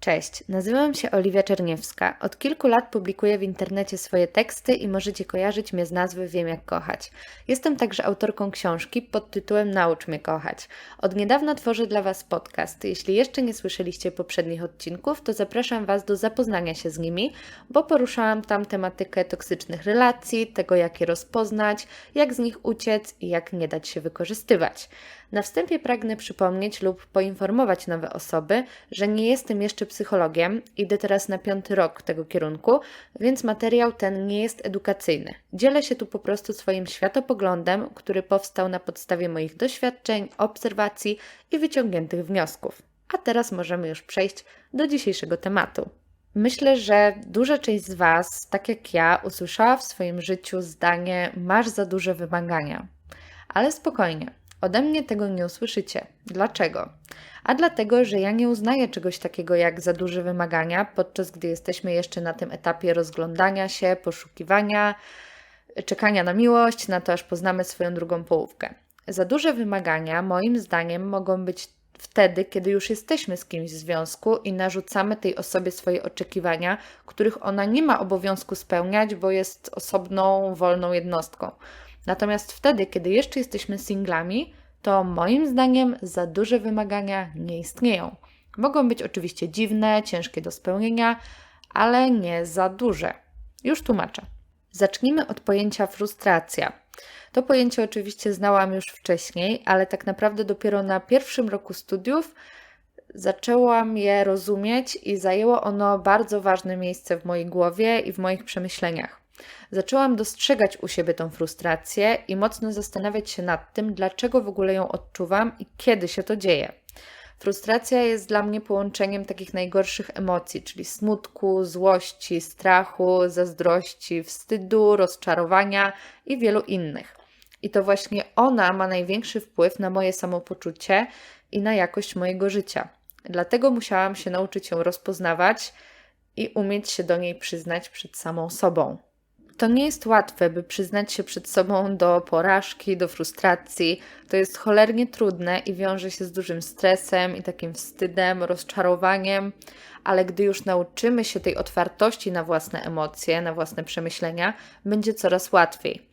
Cześć, nazywam się Oliwia Czerniewska. Od kilku lat publikuję w internecie swoje teksty i możecie kojarzyć mnie z nazwy Wiem jak kochać. Jestem także autorką książki pod tytułem Naucz mnie kochać. Od niedawna tworzę dla Was podcast. Jeśli jeszcze nie słyszeliście poprzednich odcinków, to zapraszam Was do zapoznania się z nimi, bo poruszałam tam tematykę toksycznych relacji, tego jak je rozpoznać, jak z nich uciec i jak nie dać się wykorzystywać. Na wstępie pragnę przypomnieć lub poinformować nowe osoby, że nie jestem jeszcze psychologiem, idę teraz na piąty rok tego kierunku, więc materiał ten nie jest edukacyjny. Dzielę się tu po prostu swoim światopoglądem, który powstał na podstawie moich doświadczeń, obserwacji i wyciągniętych wniosków. A teraz możemy już przejść do dzisiejszego tematu. Myślę, że duża część z Was, tak jak ja, usłyszała w swoim życiu zdanie: Masz za duże wymagania. Ale spokojnie, Ode mnie tego nie usłyszycie. Dlaczego? A dlatego, że ja nie uznaję czegoś takiego jak za duże wymagania, podczas gdy jesteśmy jeszcze na tym etapie rozglądania się, poszukiwania, czekania na miłość, na to aż poznamy swoją drugą połówkę. Za duże wymagania, moim zdaniem, mogą być wtedy, kiedy już jesteśmy z kimś w związku i narzucamy tej osobie swoje oczekiwania, których ona nie ma obowiązku spełniać, bo jest osobną, wolną jednostką. Natomiast wtedy, kiedy jeszcze jesteśmy singlami, to moim zdaniem za duże wymagania nie istnieją. Mogą być oczywiście dziwne, ciężkie do spełnienia, ale nie za duże. Już tłumaczę. Zacznijmy od pojęcia frustracja. To pojęcie oczywiście znałam już wcześniej, ale tak naprawdę dopiero na pierwszym roku studiów zaczęłam je rozumieć i zajęło ono bardzo ważne miejsce w mojej głowie i w moich przemyśleniach. Zaczęłam dostrzegać u siebie tą frustrację i mocno zastanawiać się nad tym, dlaczego w ogóle ją odczuwam i kiedy się to dzieje. Frustracja jest dla mnie połączeniem takich najgorszych emocji, czyli smutku, złości, strachu, zazdrości, wstydu, rozczarowania i wielu innych. I to właśnie ona ma największy wpływ na moje samopoczucie i na jakość mojego życia. Dlatego musiałam się nauczyć ją rozpoznawać i umieć się do niej przyznać przed samą sobą. To nie jest łatwe, by przyznać się przed sobą do porażki, do frustracji. To jest cholernie trudne i wiąże się z dużym stresem i takim wstydem, rozczarowaniem, ale gdy już nauczymy się tej otwartości na własne emocje, na własne przemyślenia, będzie coraz łatwiej.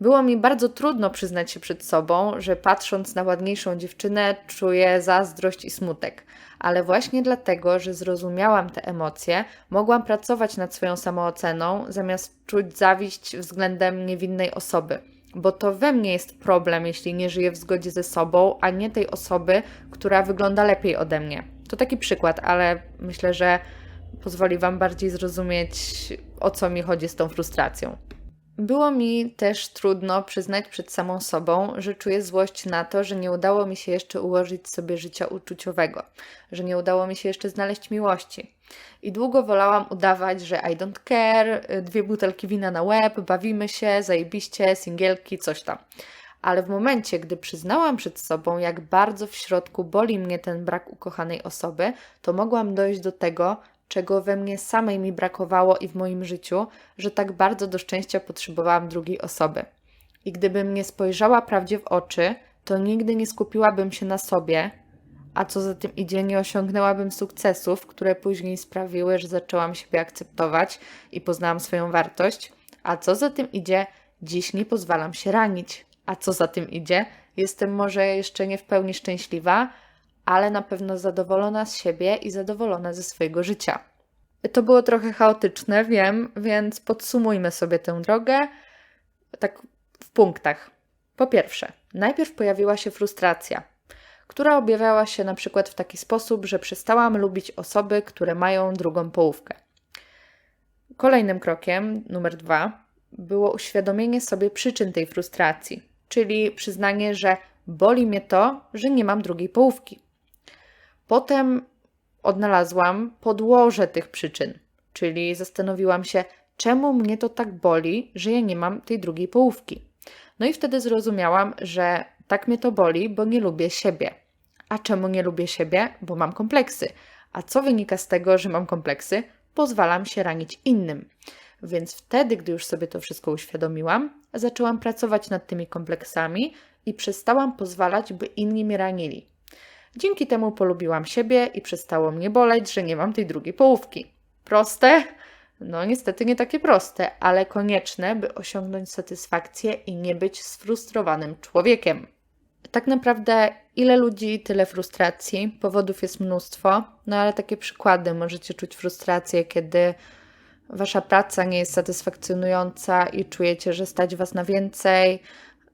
Było mi bardzo trudno przyznać się przed sobą, że patrząc na ładniejszą dziewczynę, czuję zazdrość i smutek. Ale właśnie dlatego, że zrozumiałam te emocje, mogłam pracować nad swoją samooceną, zamiast czuć zawiść względem niewinnej osoby. Bo to we mnie jest problem, jeśli nie żyję w zgodzie ze sobą, a nie tej osoby, która wygląda lepiej ode mnie. To taki przykład, ale myślę, że pozwoli Wam bardziej zrozumieć, o co mi chodzi z tą frustracją. Było mi też trudno przyznać przed samą sobą, że czuję złość na to, że nie udało mi się jeszcze ułożyć sobie życia uczuciowego, że nie udało mi się jeszcze znaleźć miłości. I długo wolałam udawać, że I don't care, dwie butelki wina na łeb, bawimy się, zajebiście, singielki, coś tam. Ale w momencie, gdy przyznałam przed sobą, jak bardzo w środku boli mnie ten brak ukochanej osoby, to mogłam dojść do tego, czego we mnie samej mi brakowało i w moim życiu, że tak bardzo do szczęścia potrzebowałam drugiej osoby. I gdybym nie spojrzała prawdzie w oczy, to nigdy nie skupiłabym się na sobie, a co za tym idzie, nie osiągnęłabym sukcesów, które później sprawiły, że zaczęłam siebie akceptować i poznałam swoją wartość, a co za tym idzie, dziś nie pozwalam się ranić, a co za tym idzie, jestem może jeszcze nie w pełni szczęśliwa, ale na pewno zadowolona z siebie i zadowolona ze swojego życia. To było trochę chaotyczne, wiem, więc podsumujmy sobie tę drogę tak w punktach. Po pierwsze, najpierw pojawiła się frustracja, która objawiała się na przykład w taki sposób, że przestałam lubić osoby, które mają drugą połówkę. Kolejnym krokiem, numer dwa, było uświadomienie sobie przyczyn tej frustracji, czyli przyznanie, że boli mnie to, że nie mam drugiej połówki. Potem odnalazłam podłoże tych przyczyn, czyli zastanowiłam się, czemu mnie to tak boli, że ja nie mam tej drugiej połówki. No i wtedy zrozumiałam, że tak mnie to boli, bo nie lubię siebie. A czemu nie lubię siebie? Bo mam kompleksy. A co wynika z tego, że mam kompleksy? Pozwalam się ranić innym. Więc wtedy, gdy już sobie to wszystko uświadomiłam, zaczęłam pracować nad tymi kompleksami i przestałam pozwalać, by inni mnie ranili. Dzięki temu polubiłam siebie i przestało mnie boleć, że nie mam tej drugiej połówki. Proste? No, niestety nie takie proste, ale konieczne, by osiągnąć satysfakcję i nie być sfrustrowanym człowiekiem. Tak naprawdę, ile ludzi, tyle frustracji. Powodów jest mnóstwo, no ale takie przykłady. Możecie czuć frustrację, kiedy wasza praca nie jest satysfakcjonująca i czujecie, że stać was na więcej.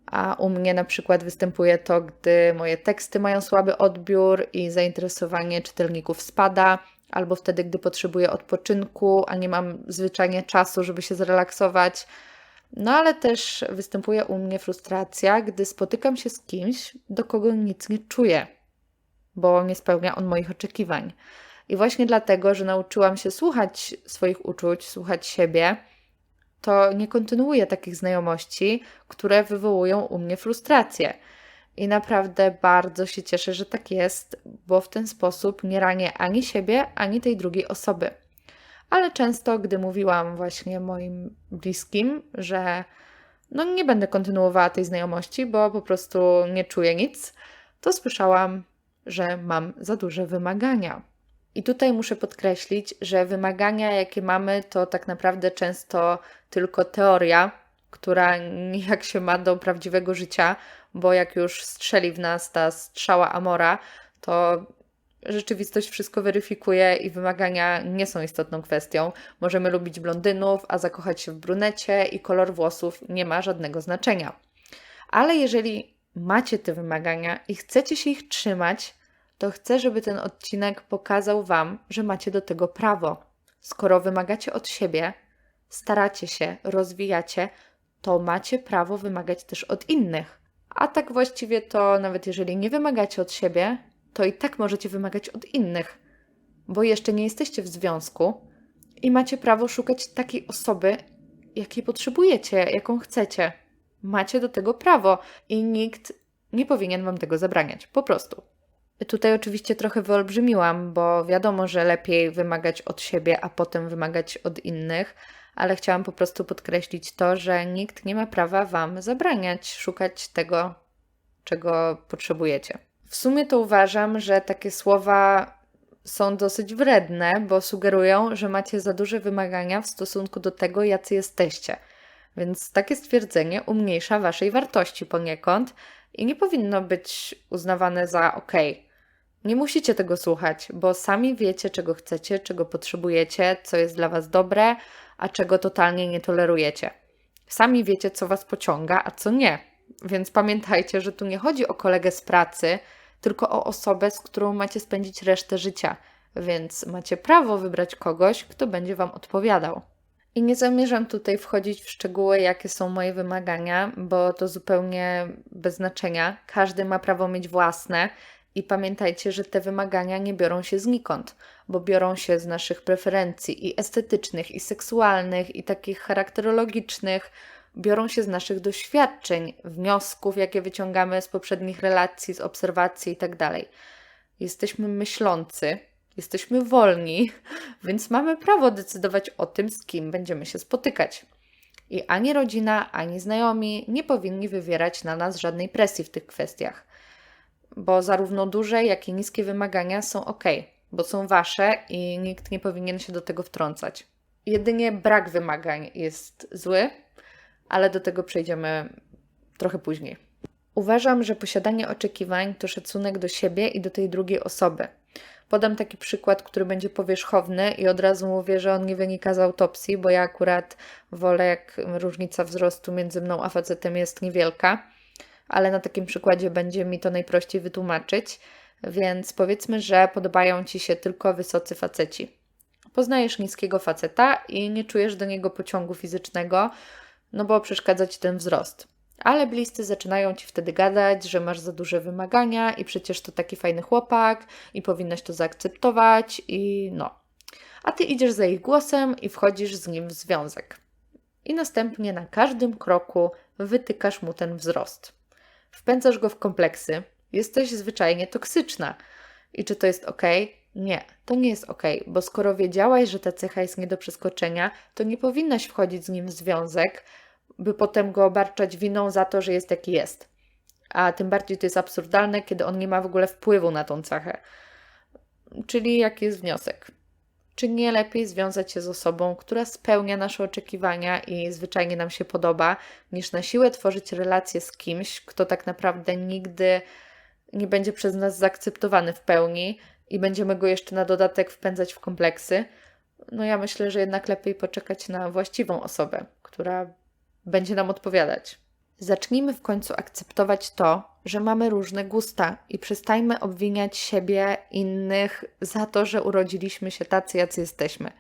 A u mnie na przykład występuje to, gdy moje teksty mają słaby odbiór i zainteresowanie czytelników spada, albo wtedy, gdy potrzebuję odpoczynku, a nie mam zwyczajnie czasu, żeby się zrelaksować. No ale też występuje u mnie frustracja, gdy spotykam się z kimś, do kogo nic nie czuję, bo nie spełnia on moich oczekiwań. I właśnie dlatego, że nauczyłam się słuchać swoich uczuć, słuchać siebie, to nie kontynuuję takich znajomości, które wywołują u mnie frustrację. I naprawdę bardzo się cieszę, że tak jest, bo w ten sposób nie ranię ani siebie, ani tej drugiej osoby. Ale często, gdy mówiłam właśnie moim bliskim, że no nie będę kontynuowała tej znajomości, bo po prostu nie czuję nic, to słyszałam, że mam za duże wymagania. I tutaj muszę podkreślić, że wymagania, jakie mamy, to tak naprawdę często tylko teoria, która nijak się ma do prawdziwego życia, bo jak już strzeli w nas ta strzała Amora, to rzeczywistość wszystko weryfikuje i wymagania nie są istotną kwestią. Możemy lubić blondynów, a zakochać się w brunecie i kolor włosów nie ma żadnego znaczenia. Ale jeżeli macie te wymagania i chcecie się ich trzymać, to chcę, żeby ten odcinek pokazał Wam, że macie do tego prawo. Skoro wymagacie od siebie, staracie się, rozwijacie, to macie prawo wymagać też od innych. A tak właściwie to nawet jeżeli nie wymagacie od siebie, to i tak możecie wymagać od innych, bo jeszcze nie jesteście w związku i macie prawo szukać takiej osoby, jakiej potrzebujecie, jaką chcecie. Macie do tego prawo i nikt nie powinien wam tego zabraniać, po prostu. Tutaj oczywiście trochę wyolbrzymiłam, bo wiadomo, że lepiej wymagać od siebie, a potem wymagać od innych, ale chciałam po prostu podkreślić to, że nikt nie ma prawa Wam zabraniać szukać tego, czego potrzebujecie. W sumie to uważam, że takie słowa są dosyć wredne, bo sugerują, że macie za duże wymagania w stosunku do tego, jacy jesteście. Więc takie stwierdzenie umniejsza Waszej wartości poniekąd i nie powinno być uznawane za ok. Nie musicie tego słuchać, bo sami wiecie, czego chcecie, czego potrzebujecie, co jest dla Was dobre, a czego totalnie nie tolerujecie. Sami wiecie, co Was pociąga, a co nie. Więc pamiętajcie, że tu nie chodzi o kolegę z pracy, tylko o osobę, z którą macie spędzić resztę życia. Więc macie prawo wybrać kogoś, kto będzie Wam odpowiadał. I nie zamierzam tutaj wchodzić w szczegóły, jakie są moje wymagania, bo to zupełnie bez znaczenia. Każdy ma prawo mieć własne i pamiętajcie, że te wymagania nie biorą się znikąd, bo biorą się z naszych preferencji i estetycznych, i seksualnych, i takich charakterologicznych, biorą się z naszych doświadczeń, wniosków, jakie wyciągamy z poprzednich relacji, z obserwacji itd. Tak jesteśmy myślący, jesteśmy wolni, więc mamy prawo decydować o tym, z kim będziemy się spotykać. I ani rodzina, ani znajomi nie powinni wywierać na nas żadnej presji w tych kwestiach bo zarówno duże, jak i niskie wymagania są ok, bo są wasze i nikt nie powinien się do tego wtrącać. Jedynie brak wymagań jest zły, ale do tego przejdziemy trochę później. Uważam, że posiadanie oczekiwań to szacunek do siebie i do tej drugiej osoby. Podam taki przykład, który będzie powierzchowny i od razu mówię, że on nie wynika z autopsji, bo ja akurat wolę, jak różnica wzrostu między mną a facetem jest niewielka ale na takim przykładzie będzie mi to najprościej wytłumaczyć. Więc powiedzmy, że podobają ci się tylko wysocy faceci. Poznajesz niskiego faceta i nie czujesz do niego pociągu fizycznego, no bo przeszkadza ci ten wzrost. Ale bliscy zaczynają ci wtedy gadać, że masz za duże wymagania i przecież to taki fajny chłopak i powinnaś to zaakceptować i no. A ty idziesz za ich głosem i wchodzisz z nim w związek. I następnie na każdym kroku wytykasz mu ten wzrost wpędzasz go w kompleksy, jesteś zwyczajnie toksyczna. I czy to jest ok? Nie, to nie jest ok, bo skoro wiedziałaś, że ta cecha jest nie do przeskoczenia, to nie powinnaś wchodzić z nim w związek, by potem go obarczać winą za to, że jest jaki jest. A tym bardziej to jest absurdalne, kiedy on nie ma w ogóle wpływu na tą cechę. Czyli jaki jest wniosek? Czy nie lepiej związać się z osobą, która spełnia nasze oczekiwania i zwyczajnie nam się podoba, niż na siłę tworzyć relacje z kimś, kto tak naprawdę nigdy nie będzie przez nas zaakceptowany w pełni i będziemy go jeszcze na dodatek wpędzać w kompleksy? No ja myślę, że jednak lepiej poczekać na właściwą osobę, która będzie nam odpowiadać. Zacznijmy w końcu akceptować to, że mamy różne gusta i przestańmy obwiniać siebie, innych za to, że urodziliśmy się tacy, jacy jesteśmy.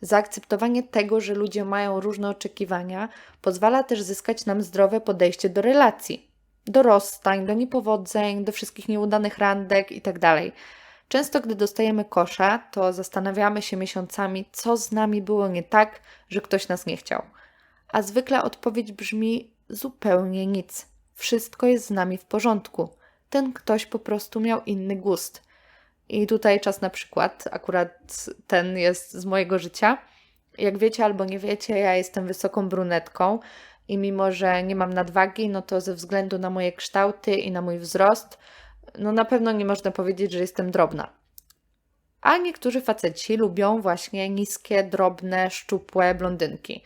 Zaakceptowanie tego, że ludzie mają różne oczekiwania, pozwala też zyskać nam zdrowe podejście do relacji, do rozstań, do niepowodzeń, do wszystkich nieudanych randek itd. Często, gdy dostajemy kosza, to zastanawiamy się miesiącami, co z nami było nie tak, że ktoś nas nie chciał. A zwykle odpowiedź brzmi zupełnie nic. Wszystko jest z nami w porządku. Ten ktoś po prostu miał inny gust. I tutaj czas na przykład, akurat ten jest z mojego życia. Jak wiecie albo nie wiecie, ja jestem wysoką brunetką i mimo, że nie mam nadwagi, no to ze względu na moje kształty i na mój wzrost, no na pewno nie można powiedzieć, że jestem drobna. A niektórzy faceci lubią właśnie niskie, drobne, szczupłe blondynki.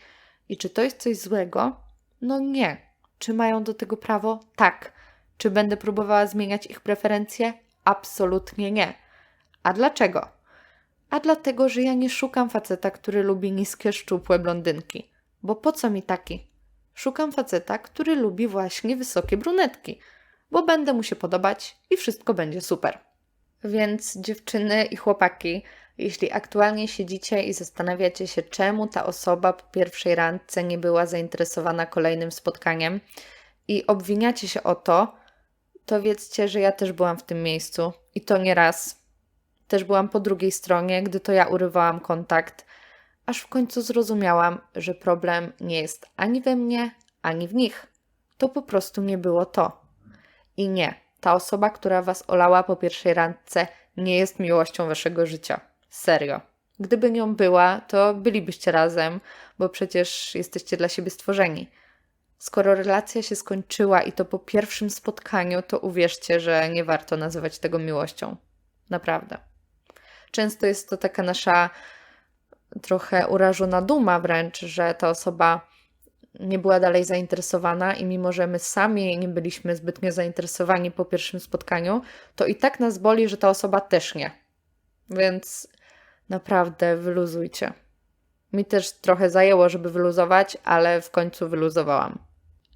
I czy to jest coś złego? No nie. Czy mają do tego prawo? Tak. Czy będę próbowała zmieniać ich preferencje? Absolutnie nie. A dlaczego? A dlatego, że ja nie szukam faceta, który lubi niskie, szczupłe blondynki. Bo po co mi taki? Szukam faceta, który lubi właśnie wysokie brunetki, bo będę mu się podobać i wszystko będzie super. Więc dziewczyny i chłopaki, jeśli aktualnie siedzicie i zastanawiacie się, czemu ta osoba po pierwszej randce nie była zainteresowana kolejnym spotkaniem i obwiniacie się o to, to wiedzcie, że ja też byłam w tym miejscu i to nie raz. Też byłam po drugiej stronie, gdy to ja urywałam kontakt, aż w końcu zrozumiałam, że problem nie jest ani we mnie, ani w nich. To po prostu nie było to. I nie, ta osoba, która was olała po pierwszej randce, nie jest miłością waszego życia. Serio. Gdyby nią była, to bylibyście razem, bo przecież jesteście dla siebie stworzeni. Skoro relacja się skończyła i to po pierwszym spotkaniu, to uwierzcie, że nie warto nazywać tego miłością. Naprawdę. Często jest to taka nasza trochę urażona duma wręcz, że ta osoba nie była dalej zainteresowana i mimo, że my sami nie byliśmy zbytnio zainteresowani po pierwszym spotkaniu, to i tak nas boli, że ta osoba też nie. Więc naprawdę wyluzujcie. Mi też trochę zajęło, żeby wyluzować, ale w końcu wyluzowałam.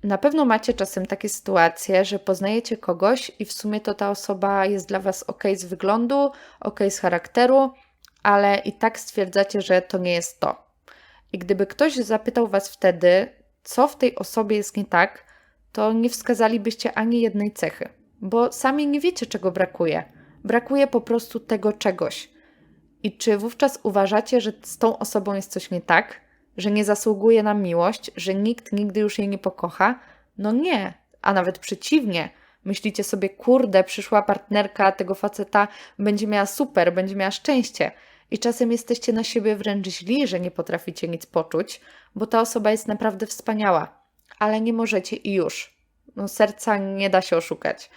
Na pewno macie czasem takie sytuacje, że poznajecie kogoś i w sumie to ta osoba jest dla Was ok z wyglądu, ok z charakteru, ale i tak stwierdzacie, że to nie jest to. I gdyby ktoś zapytał Was wtedy, co w tej osobie jest nie tak, to nie wskazalibyście ani jednej cechy, bo sami nie wiecie, czego brakuje. Brakuje po prostu tego czegoś. I czy wówczas uważacie, że z tą osobą jest coś nie tak, że nie zasługuje na miłość, że nikt nigdy już jej nie pokocha? No nie, a nawet przeciwnie. Myślicie sobie, kurde, przyszła partnerka tego faceta będzie miała super, będzie miała szczęście. I czasem jesteście na siebie wręcz źli, że nie potraficie nic poczuć, bo ta osoba jest naprawdę wspaniała, ale nie możecie i już. No, serca nie da się oszukać.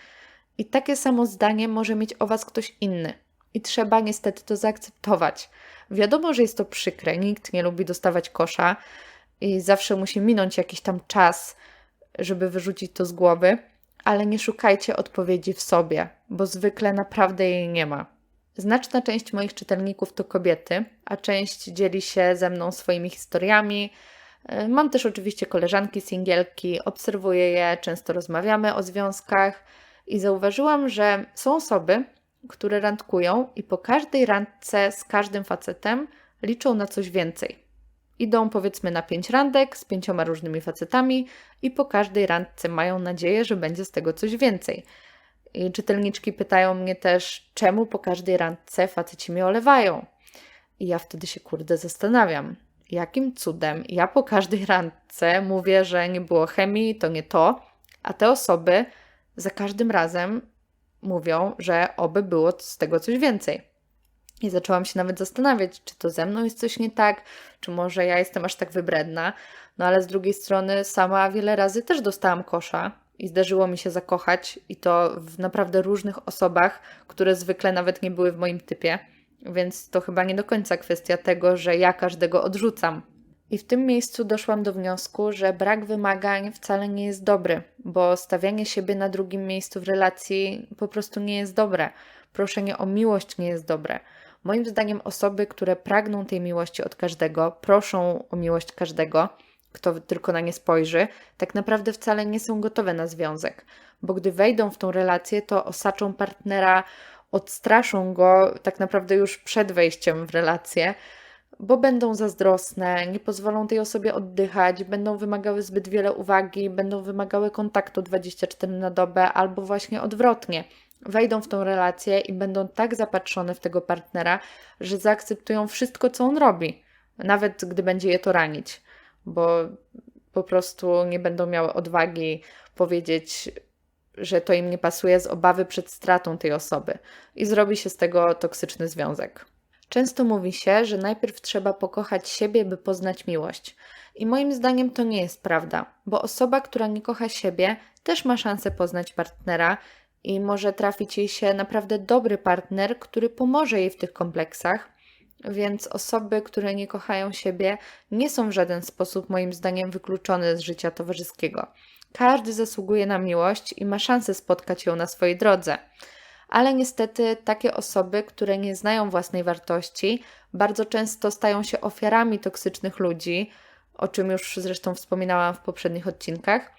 I takie samo zdanie może mieć o Was ktoś inny. I trzeba niestety to zaakceptować. Wiadomo, że jest to przykre, nikt nie lubi dostawać kosza i zawsze musi minąć jakiś tam czas, żeby wyrzucić to z głowy, ale nie szukajcie odpowiedzi w sobie, bo zwykle naprawdę jej nie ma. Znaczna część moich czytelników to kobiety, a część dzieli się ze mną swoimi historiami. E, mam też oczywiście koleżanki singielki, obserwuję je, często rozmawiamy o związkach i zauważyłam, że są osoby, które randkują i po każdej randce z każdym facetem liczą na coś więcej. Idą powiedzmy na pięć randek z pięcioma różnymi facetami i po każdej randce mają nadzieję, że będzie z tego coś więcej. I czytelniczki pytają mnie też, czemu po każdej randce faceci mnie olewają. I ja wtedy się kurde zastanawiam, jakim cudem ja po każdej randce mówię, że nie było chemii, to nie to, a te osoby za każdym razem mówią, że oby było z tego coś więcej. I zaczęłam się nawet zastanawiać, czy to ze mną jest coś nie tak, czy może ja jestem aż tak wybredna. No ale z drugiej strony sama wiele razy też dostałam kosza i zdarzyło mi się zakochać, i to w naprawdę różnych osobach, które zwykle nawet nie były w moim typie. Więc to chyba nie do końca kwestia tego, że ja każdego odrzucam. I w tym miejscu doszłam do wniosku, że brak wymagań wcale nie jest dobry, bo stawianie siebie na drugim miejscu w relacji po prostu nie jest dobre. Proszenie o miłość nie jest dobre. Moim zdaniem osoby, które pragną tej miłości od każdego, proszą o miłość każdego, kto tylko na nie spojrzy, tak naprawdę wcale nie są gotowe na związek, bo gdy wejdą w tą relację, to osaczą partnera, odstraszą go tak naprawdę już przed wejściem w relację, bo będą zazdrosne, nie pozwolą tej osobie oddychać, będą wymagały zbyt wiele uwagi, będą wymagały kontaktu 24 na dobę, albo właśnie odwrotnie. Wejdą w tą relację i będą tak zapatrzone w tego partnera, że zaakceptują wszystko, co on robi, nawet gdy będzie je to ranić, bo po prostu nie będą miały odwagi powiedzieć, że to im nie pasuje z obawy przed stratą tej osoby i zrobi się z tego toksyczny związek. Często mówi się, że najpierw trzeba pokochać siebie, by poznać miłość. I moim zdaniem to nie jest prawda, bo osoba, która nie kocha siebie, też ma szansę poznać partnera i może trafić jej się naprawdę dobry partner, który pomoże jej w tych kompleksach. Więc osoby, które nie kochają siebie, nie są w żaden sposób, moim zdaniem, wykluczone z życia towarzyskiego. Każdy zasługuje na miłość i ma szansę spotkać ją na swojej drodze ale niestety takie osoby, które nie znają własnej wartości, bardzo często stają się ofiarami toksycznych ludzi, o czym już zresztą wspominałam w poprzednich odcinkach,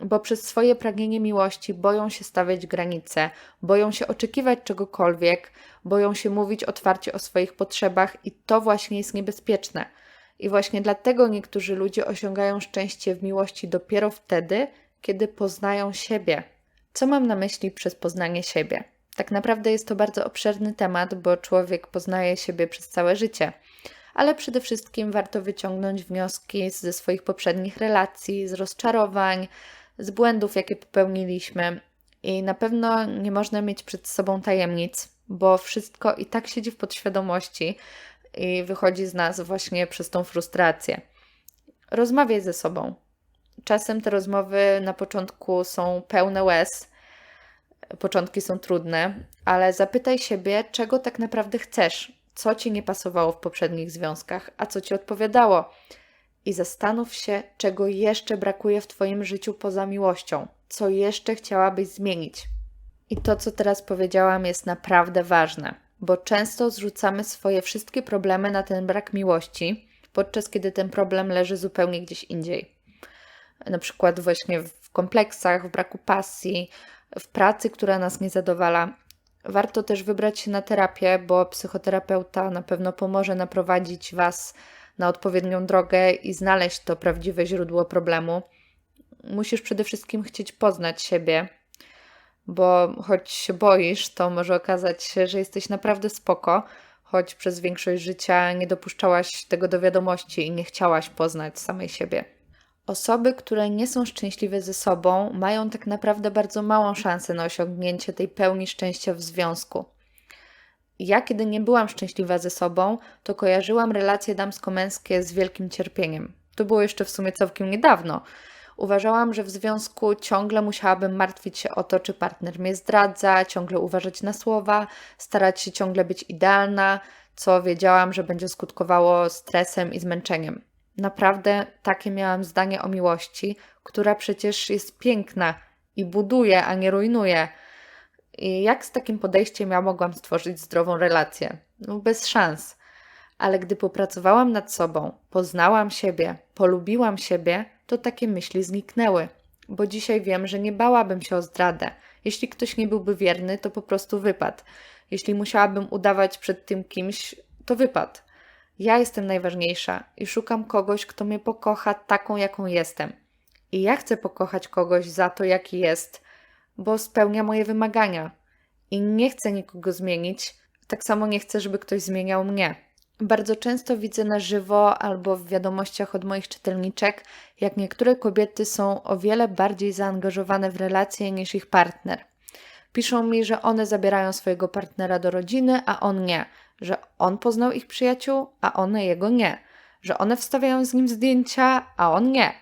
bo przez swoje pragnienie miłości boją się stawiać granice, boją się oczekiwać czegokolwiek, boją się mówić otwarcie o swoich potrzebach i to właśnie jest niebezpieczne. I właśnie dlatego niektórzy ludzie osiągają szczęście w miłości dopiero wtedy, kiedy poznają siebie. Co mam na myśli przez poznanie siebie? Tak naprawdę jest to bardzo obszerny temat, bo człowiek poznaje siebie przez całe życie. Ale przede wszystkim warto wyciągnąć wnioski ze swoich poprzednich relacji, z rozczarowań, z błędów, jakie popełniliśmy. I na pewno nie można mieć przed sobą tajemnic, bo wszystko i tak siedzi w podświadomości i wychodzi z nas właśnie przez tą frustrację. Rozmawiaj ze sobą. Czasem te rozmowy na początku są pełne łez, początki są trudne, ale zapytaj siebie, czego tak naprawdę chcesz, co ci nie pasowało w poprzednich związkach, a co ci odpowiadało. I zastanów się, czego jeszcze brakuje w Twoim życiu poza miłością, co jeszcze chciałabyś zmienić. I to, co teraz powiedziałam, jest naprawdę ważne, bo często zrzucamy swoje wszystkie problemy na ten brak miłości, podczas kiedy ten problem leży zupełnie gdzieś indziej. Na przykład właśnie w kompleksach, w braku pasji, w pracy, która nas nie zadowala. Warto też wybrać się na terapię, bo psychoterapeuta na pewno pomoże naprowadzić Was na odpowiednią drogę i znaleźć to prawdziwe źródło problemu. Musisz przede wszystkim chcieć poznać siebie, bo choć się boisz, to może okazać się, że jesteś naprawdę spoko, choć przez większość życia nie dopuszczałaś tego do wiadomości i nie chciałaś poznać samej siebie. Osoby, które nie są szczęśliwe ze sobą, mają tak naprawdę bardzo małą szansę na osiągnięcie tej pełni szczęścia w związku. Ja, kiedy nie byłam szczęśliwa ze sobą, to kojarzyłam relacje damsko-męskie z wielkim cierpieniem. To było jeszcze w sumie całkiem niedawno. Uważałam, że w związku ciągle musiałabym martwić się o to, czy partner mnie zdradza, ciągle uważać na słowa, starać się ciągle być idealna, co wiedziałam, że będzie skutkowało stresem i zmęczeniem. Naprawdę takie miałam zdanie o miłości, która przecież jest piękna i buduje, a nie rujnuje. I jak z takim podejściem ja mogłam stworzyć zdrową relację? No bez szans. Ale gdy popracowałam nad sobą, poznałam siebie, polubiłam siebie, to takie myśli zniknęły. Bo dzisiaj wiem, że nie bałabym się o zdradę. Jeśli ktoś nie byłby wierny, to po prostu wypadł. Jeśli musiałabym udawać przed tym kimś, to wypadł. Ja jestem najważniejsza i szukam kogoś, kto mnie pokocha taką, jaką jestem. I ja chcę pokochać kogoś za to, jaki jest, bo spełnia moje wymagania. I nie chcę nikogo zmienić, tak samo nie chcę, żeby ktoś zmieniał mnie. Bardzo często widzę na żywo albo w wiadomościach od moich czytelniczek, jak niektóre kobiety są o wiele bardziej zaangażowane w relacje niż ich partner. Piszą mi, że one zabierają swojego partnera do rodziny, a on nie, że on poznał ich przyjaciół, a one jego nie, że one wstawiają z nim zdjęcia, a on nie.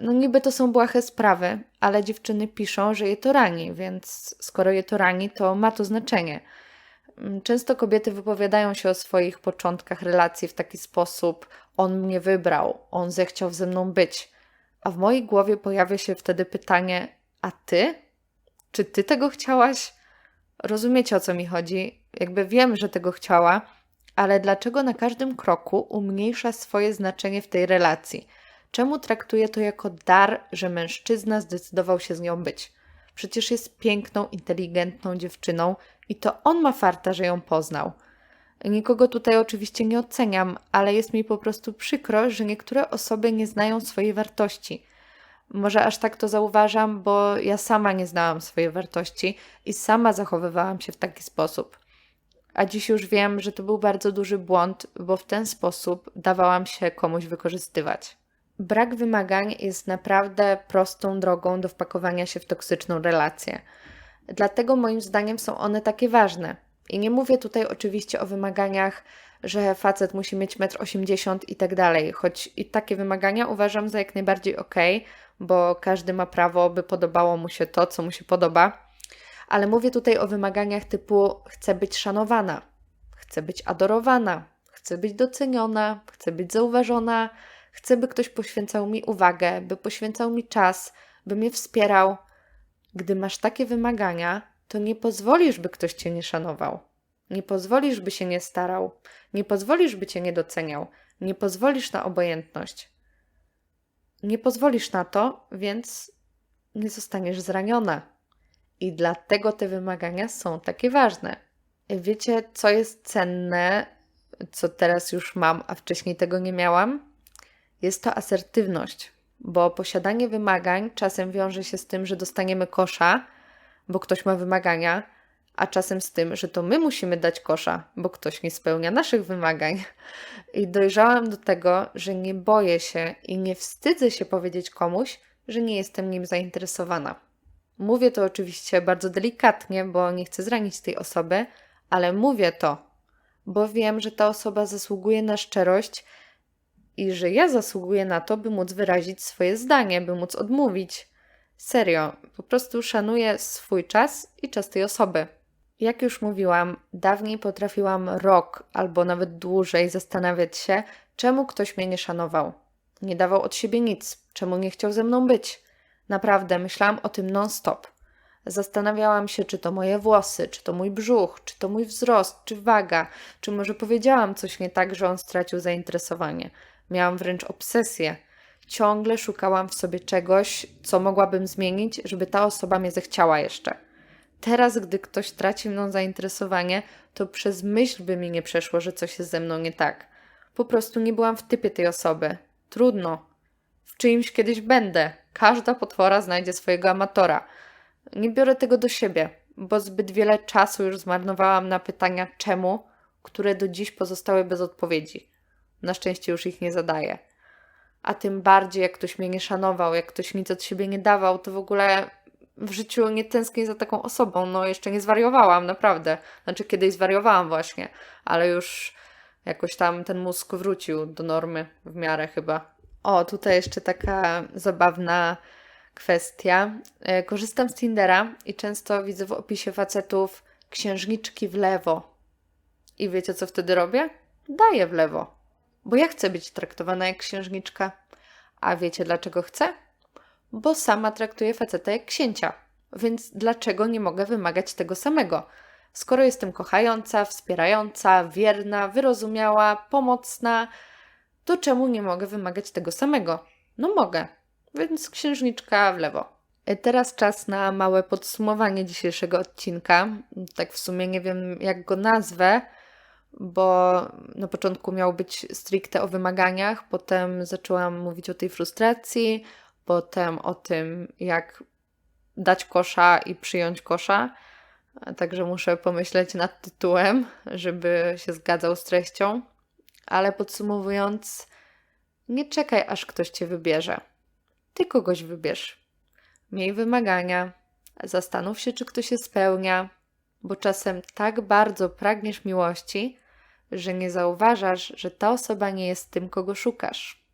No niby to są błahe sprawy, ale dziewczyny piszą, że je to rani, więc skoro je to rani, to ma to znaczenie. Mm, Często kobiety wypowiadają się o swoich początkach relacji w taki sposób: on mnie wybrał, on zechciał ze mną być. A w mojej głowie pojawia się wtedy pytanie: a ty? Czy ty tego chciałaś? Rozumiecie o co mi chodzi? Jakby wiem, że tego chciała, ale dlaczego na każdym kroku umniejsza swoje znaczenie w tej relacji? Czemu traktuje to jako dar, że mężczyzna zdecydował się z nią być? Przecież jest piękną, inteligentną dziewczyną i to on ma farta, że ją poznał. Nikogo tutaj oczywiście nie oceniam, ale jest mi po prostu przykro, że niektóre osoby nie znają swojej wartości. Może aż tak to zauważam, bo ja sama nie znałam swojej wartości i sama zachowywałam się w taki sposób. A dziś już wiem, że to był bardzo duży błąd, bo w ten sposób dawałam się komuś wykorzystywać. Brak wymagań jest naprawdę prostą drogą do wpakowania się w toksyczną relację. Dlatego moim zdaniem są one takie ważne. I nie mówię tutaj oczywiście o wymaganiach, że facet musi mieć 1,80 m i tak dalej, choć i takie wymagania uważam za jak najbardziej ok, bo każdy ma prawo, by podobało mu się to, co mu się podoba. Ale mówię tutaj o wymaganiach typu chcę być szanowana, chcę być adorowana, chcę być doceniona, chcę być zauważona, chcę, by ktoś poświęcał mi uwagę, by poświęcał mi czas, by mnie wspierał. Gdy masz takie wymagania, to nie pozwolisz, by ktoś cię nie szanował. Nie pozwolisz, by się nie starał. Nie pozwolisz, by cię nie doceniał. Nie pozwolisz na obojętność. Nie pozwolisz na to, więc nie zostaniesz zraniona. I dlatego te wymagania są takie ważne. Wiecie, co jest cenne, co teraz już mam, a wcześniej tego nie miałam? Jest to asertywność, bo posiadanie wymagań czasem wiąże się z tym, że dostaniemy kosza, bo ktoś ma wymagania, a czasem z tym, że to my musimy dać kosza, bo ktoś nie spełnia naszych wymagań. I dojrzałam do tego, że nie boję się i nie wstydzę się powiedzieć komuś, że nie jestem nim zainteresowana. Mówię to oczywiście bardzo delikatnie, bo nie chcę zranić tej osoby, ale mówię to, bo wiem, że ta osoba zasługuje na szczerość i że ja zasługuję na to, by móc wyrazić swoje zdanie, by móc odmówić. Serio, po prostu szanuję swój czas i czas tej osoby. Jak już mówiłam, dawniej potrafiłam rok albo nawet dłużej zastanawiać się, czemu ktoś mnie nie szanował. Nie dawał od siebie nic, czemu nie chciał ze mną być. Naprawdę myślałam o tym non-stop. Zastanawiałam się, czy to moje włosy, czy to mój brzuch, czy to mój wzrost, czy waga, czy może powiedziałam coś nie tak, że on stracił zainteresowanie. Miałam wręcz obsesję. Ciągle szukałam w sobie czegoś, co mogłabym zmienić, żeby ta osoba mnie zechciała jeszcze. Teraz, gdy ktoś traci mną zainteresowanie, to przez myśl by mi nie przeszło, że coś jest ze mną nie tak. Po prostu nie byłam w typie tej osoby. Trudno. W czyimś kiedyś będę. Każda potwora znajdzie swojego amatora. Nie biorę tego do siebie, bo zbyt wiele czasu już zmarnowałam na pytania czemu, które do dziś pozostały bez odpowiedzi. Na szczęście już ich nie zadaję. A tym bardziej, jak ktoś mnie nie szanował, jak ktoś nic od siebie nie dawał, to w ogóle w życiu nie tęsknię za taką osobą. No, jeszcze nie zwariowałam, naprawdę. Znaczy, kiedyś zwariowałam właśnie, ale już jakoś tam ten mózg wrócił do normy w miarę chyba. O, tutaj jeszcze taka zabawna kwestia. E, Korzystam z Tindera i często widzę w opisie facetów księżniczki w lewo. I wiecie, co wtedy robię? Daję w lewo, bo ja chcę być traktowana jak księżniczka. A wiecie, dlaczego chcę? Bo sama traktuję faceta jak księcia. Więc dlaczego nie mogę wymagać tego samego? Skoro jestem kochająca, wspierająca, wierna, wyrozumiała, pomocna, to czemu nie mogę wymagać tego samego? No mogę, więc księżniczka w lewo. E, Teraz czas na małe podsumowanie dzisiejszego odcinka. Tak w sumie nie wiem, jak go nazwę, bo na początku miał być stricte o wymaganiach, potem zaczęłam mówić o tej frustracji, potem o tym, jak dać kosza i przyjąć kosza. Także muszę pomyśleć nad tytułem, żeby się zgadzał z treścią. Ale podsumowując, nie czekaj, aż ktoś cię wybierze. Ty kogoś wybierz. Miej wymagania, zastanów się, czy ktoś się spełnia, bo czasem tak bardzo pragniesz miłości, że nie zauważasz, że ta osoba nie jest tym, kogo szukasz.